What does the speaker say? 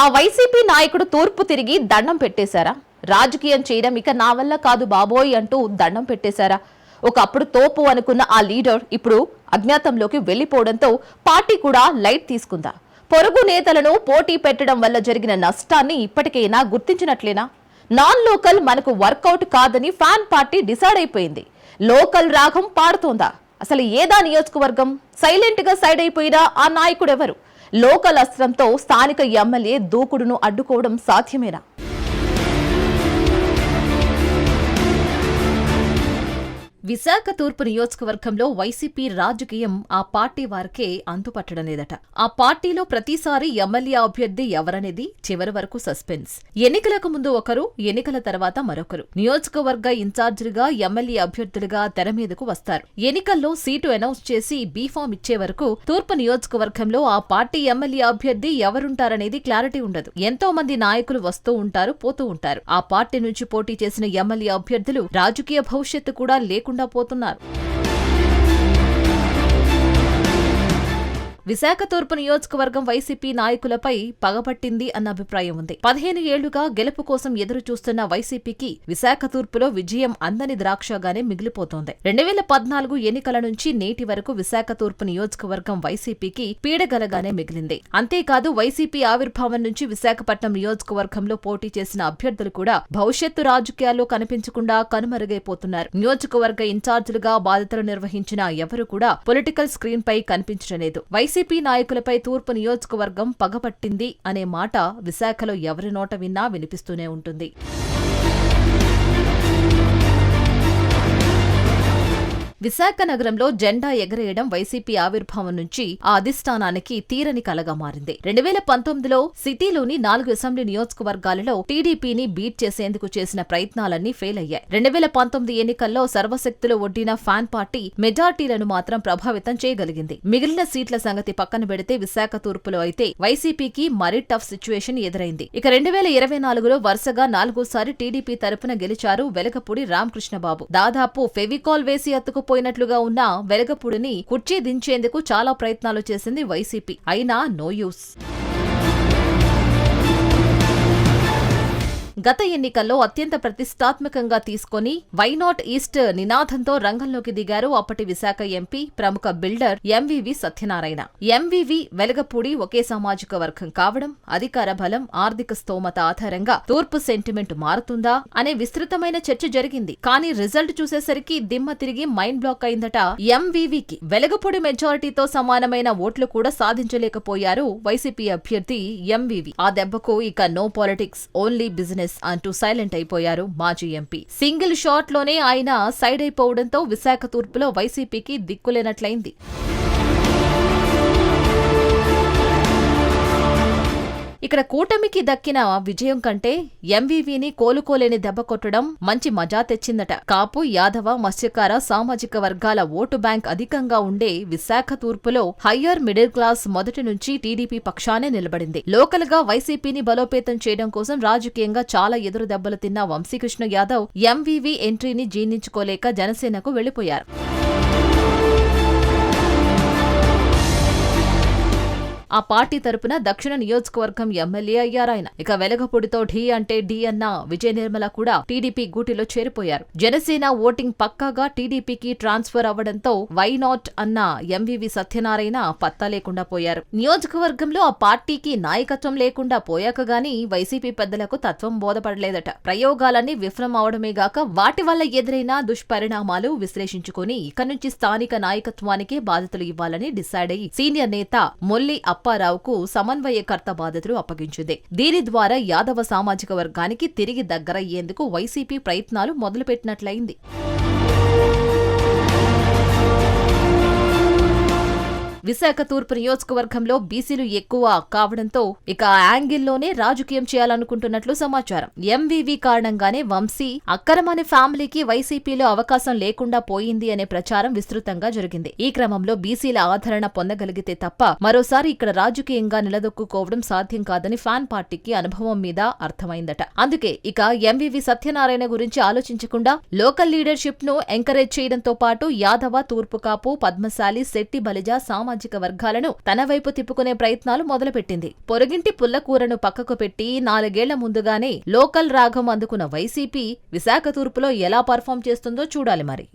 ఆ వైసీపీ నాయకుడు తూర్పు తిరిగి దండం పెట్టేశారా? రాజకీయం చేయడం ఇక నా వల్ల కాదు బాబోయ్ అంటూ దండం పెట్టేశారా? ఒకప్పుడు తోపు అనుకున్న ఆ లీడర్ ఇప్పుడు అజ్ఞాతంలోకి వెళ్ళిపోవడంతో పార్టీ కూడా లైట్ తీసుకుందా? పొరుగు నేతలను పోటీ పెట్టడం వల్ల జరిగిన నష్టాన్ని ఇప్పటికైనా గుర్తించినట్లేనా? నాన్ లోకల్ మనకు వర్కౌట్ కాదని ఫ్యాన్ పార్టీ డిసైడ్ అయిపోయింది. లోకల్ రాగం పాడుతోందా? అసలు ఏదా నియోజకవర్గం? సైలెంట్గా సైడ్ అయిపోయినా ఆ నాయకుడు ఎవరు లోకల్ అస్త్రంతో స్థానిక ఎమ్మెల్యే దూకుడును అడ్డుకోవడం సాధ్యమేనా? విశాఖ తూర్పు నియోజకవర్గంలో వైసీపీ రాజకీయం ఆ పార్టీ వారికే అంతుపట్టడం లేదట ఆ పార్టీలో ప్రతిసారి ఎమ్మెల్యే అభ్యర్థి ఎవరనేది చివరి వరకు సస్పెన్స్. ఎన్నికలకు ముందు ఒకరు ఎన్నికల తర్వాత మరొకరు. నియోజకవర్గ ఇన్ఛార్జిలుగా ఎమ్మెల్యే అభ్యర్థులుగా తెర మీదకు వస్తారు. ఎన్నికల్లో సీటు అనౌన్స్ చేసి బీఫామ్ ఇచ్చే వరకు తూర్పు నియోజకవర్గంలో ఆ పార్టీ ఎమ్మెల్యే అభ్యర్థి ఎవరుంటారనేది క్లారిటీ ఉండదు. ఎంతో మంది నాయకులు వస్తూ ఉంటారు పోతూ ఉంటారు. ఆ పార్టీ నుంచి పోటీ చేసిన ఎమ్మెల్యే అభ్యర్థులు రాజకీయ భవిష్యత్తు కూడా లేకుండా లేకుండా పోతున్నారు. విశాఖ తూర్పు నియోజకవర్గం వైసీపీ నాయకులపై పగపట్టింది అన్న అభిప్రాయం ఉంది. పదిహేను ఏళ్ళుగా గెలుపు కోసం ఎదురు చూస్తున్న వైసీపీకి విశాఖ తూర్పులో విజయం అందని ద్రాక్షగానే మిగిలిపోతోంది. రెండు వేల పద్నాలుగు ఎన్నికల నుంచి నేటి వరకు విశాఖ తూర్పు నియోజకవర్గం వైసీపీకి పీడగలగానే మిగిలింది. అంతేకాదు వైసీపీ ఆవిర్భావం నుంచి విశాఖపట్నం నియోజకవర్గంలో పోటీ చేసిన అభ్యర్థులు కూడా భవిష్యత్తు రాజకీయాల్లో కనిపించకుండా కనుమరుగైపోతున్నారు. నియోజకవర్గ ఇన్ఛార్జీలుగా బాధ్యతలు నిర్వహించిన ఎవరు కూడా పొలిటికల్ స్క్రీన్ పై కనిపించడం లేదు. వైసీపీ నాయకులపై తూర్పు నియోజకవర్గం పగపట్టింది అనే మాట విశాఖలో ఎవరి నోట విన్నా వినిపిస్తూనే ఉంటుంది. విశాఖ నగరంలో జెండా ఎగరేయడం వైసీపీ ఆవిర్భావం నుంచి ఆ అధిష్టానానికి తీరని కలగా మారింది. రెండు వేల పంతొమ్మిదిలో సిటీలోని నాలుగు అసెంబ్లీ నియోజకవర్గాలలో టీడీపీని బీట్ చేసేందుకు చేసిన ప్రయత్నాలన్నీ ఫెయిల్ అయ్యాయి రెండు వేల పంతొమ్మిది ఎన్నికల్లో సర్వశక్తులు ఒడ్డిన ఫ్యాన్ పార్టీ మెజార్టీలను మాత్రం ప్రభావితం చేయగలిగింది. మిగిలిన సీట్ల సంగతి పక్కన పెడితే విశాఖ తూర్పులో అయితే వైసీపీకి మరీ టఫ్ సిచ్యువేషన్ ఎదురైంది. ఇక రెండు వేల ఇరవై నాలుగులో వరుసగా నాలుగోసారి టీడీపీ తరపున గెలిచారు వెలగపూడి రామకృష్ణబాబు. దాదాపు ఫెవికాల్ వేసి పోయినట్లుగా ఉన్న వెలగపూడిని కుర్చీ దించేందుకు చాలా ప్రయత్నాలు చేసింది వైసీపీ. అయినా నో యూస్. గత ఎన్నికల్లో అత్యంత ప్రతిష్టాత్మకంగా తీసుకొని వైనాట్ ఈస్ట్ నినాదంతో రంగంలోకి దిగారు అప్పటి విశాఖ ఎంపీ ప్రముఖ builder MVV Satyanarayana. MVV Velagapudi ఒకే సామాజిక వర్గం కావడం అధికార బలం ఆర్థిక స్తోమత ఆధారంగా తూర్పు సెంటిమెంట్ మారుతుందా అనే విస్తృతమైన చర్చ జరిగింది. కానీ రిజల్ట్ చూసేసరికి దిమ్మ తిరిగి మైండ్ బ్లాక్ అయిందట ఎంవివికి. వెలగపూడి మెజారిటీతో సమానమైన ఓట్లు కూడా సాధించలేకపోయారు వైసీపీ అభ్యర్థి ఎంవివి. ఆ దెబ్బకు ఇక నో పాలిటిక్స్ ఓన్లీ బిజినెస్ అంటూ సైలెంట్ అయిపోయారు మాజీ ఎంపీ. సింగిల్ షాట్లోనే ఆయన సైడ్ అయిపోవడంతో విశాఖ తూర్పులో వైసీపీకి దిక్కులేనట్లయింది. ఇక్కడ కూటమికి దక్కిన విజయం కంటే ఎంవీవీని కోలుకోలేని దెబ్బ కొట్టడం మంచి మజా తెచ్చిందట. కాపు యాదవ మత్స్యకార సామాజిక వర్గాల ఓటు బ్యాంక్ అధికంగా ఉండే విశాఖ తూర్పులో హయ్యర్ మిడిల్ క్లాస్ మొదటి నుంచి టీడీపీ పక్షానే నిలబడింది. లోకల్గా వైసీపీని బలోపేతం చేయడం కోసం రాజకీయంగా చాలా ఎదురు దెబ్బలు తిన్న వంశీకృష్ణ యాదవ్ ఎంవీవీ ఎంట్రీని జీర్ణించుకోలేక జనసేనకు వెళ్ళిపోయారు ఆ పార్టీ తరపున దక్షిణ నియోజకవర్గం ఎమ్మెల్యే అయ్యారాయన ఇక వెలగపూడితో ఢీ అంటే డి అన్న విజయ నిర్మల కూడా టీడీపీ గూటిలో చేరిపోయారు. జనసేన ఓటింగ్ పక్కాగా టీడీపీకి ట్రాన్స్ఫర్ అవ్వడంతో వై నాట్ అన్న ఎంవివి సత్యనారాయణ పత్తా లేకుండా పోయారు. నియోజకవర్గంలో ఆ పార్టీకి నాయకత్వం లేకుండా పోయాక గాని వైసీపీ పెద్దలకు తత్వం బోధపడలేదట. ప్రయోగాలన్నీ విఫలం అవడమే గాక వాటి వల్ల ఎదురైన దుష్పరిణామాలు విశ్లేషించుకుని ఇక నుంచి స్థానిక నాయకత్వానికే బాధ్యతలు ఇవ్వాలని డిసైడ్ అయ్యి సీనియర్ నేత మొల్లి అప్పారావుకు సమన్వయకర్త బాధ్యతలు అప్పగించింది. దీని ద్వారా యాదవ సామాజిక వర్గానికి తిరిగి దగ్గరయ్యేందుకు వైసీపీ ప్రయత్నాలు మొదలుపెట్టినట్లయింది. విశాఖ తూర్పు నియోజకవర్గంలో బీసీలు ఎక్కువ కావడంతో ఇక ఆ యాంగిల్లోనే రాజకీయం చేయాలనుకుంటున్నట్లు సమాచారం. ఎంవీవీ కారణంగానే వంశీ అక్కరమనే ఫ్యామిలీకి వైసీపీలో అవకాశం లేకుండా పోయింది అనే ప్రచారం విస్తృతంగా జరిగింది. ఈ క్రమంలో బీసీల ఆదరణ పొందగలిగితే తప్ప మరోసారి ఇక్కడ రాజకీయంగా నిలదొక్కుకోవడం సాధ్యం కాదని ఫ్యాన్ పార్టీకి అనుభవం మీద అర్థమైందట. అందుకే ఇక ఎంవీవీ సత్యనారాయణ గురించి ఆలోచించకుండా లోకల్ లీడర్షిప్ను ఎంకరేజ్ చేయడంతో పాటు యాదవ తూర్పు కాపు పద్మశాలి శెట్టి బలిజ సామాజిక సామాజిక వర్గాలను తన వైపు తిప్పుకునే ప్రయత్నాలు మొదలుపెట్టింది. పొరుగింటి పుల్లకూరను పక్కకు పెట్టి నాలుగేళ్ళ ముందుగానే లోకల్ రాగం అందుకున్న వైసీపీ విశాఖ తూర్పులో ఎలా పర్ఫామ్ చేస్తుందో చూడాలి మరి.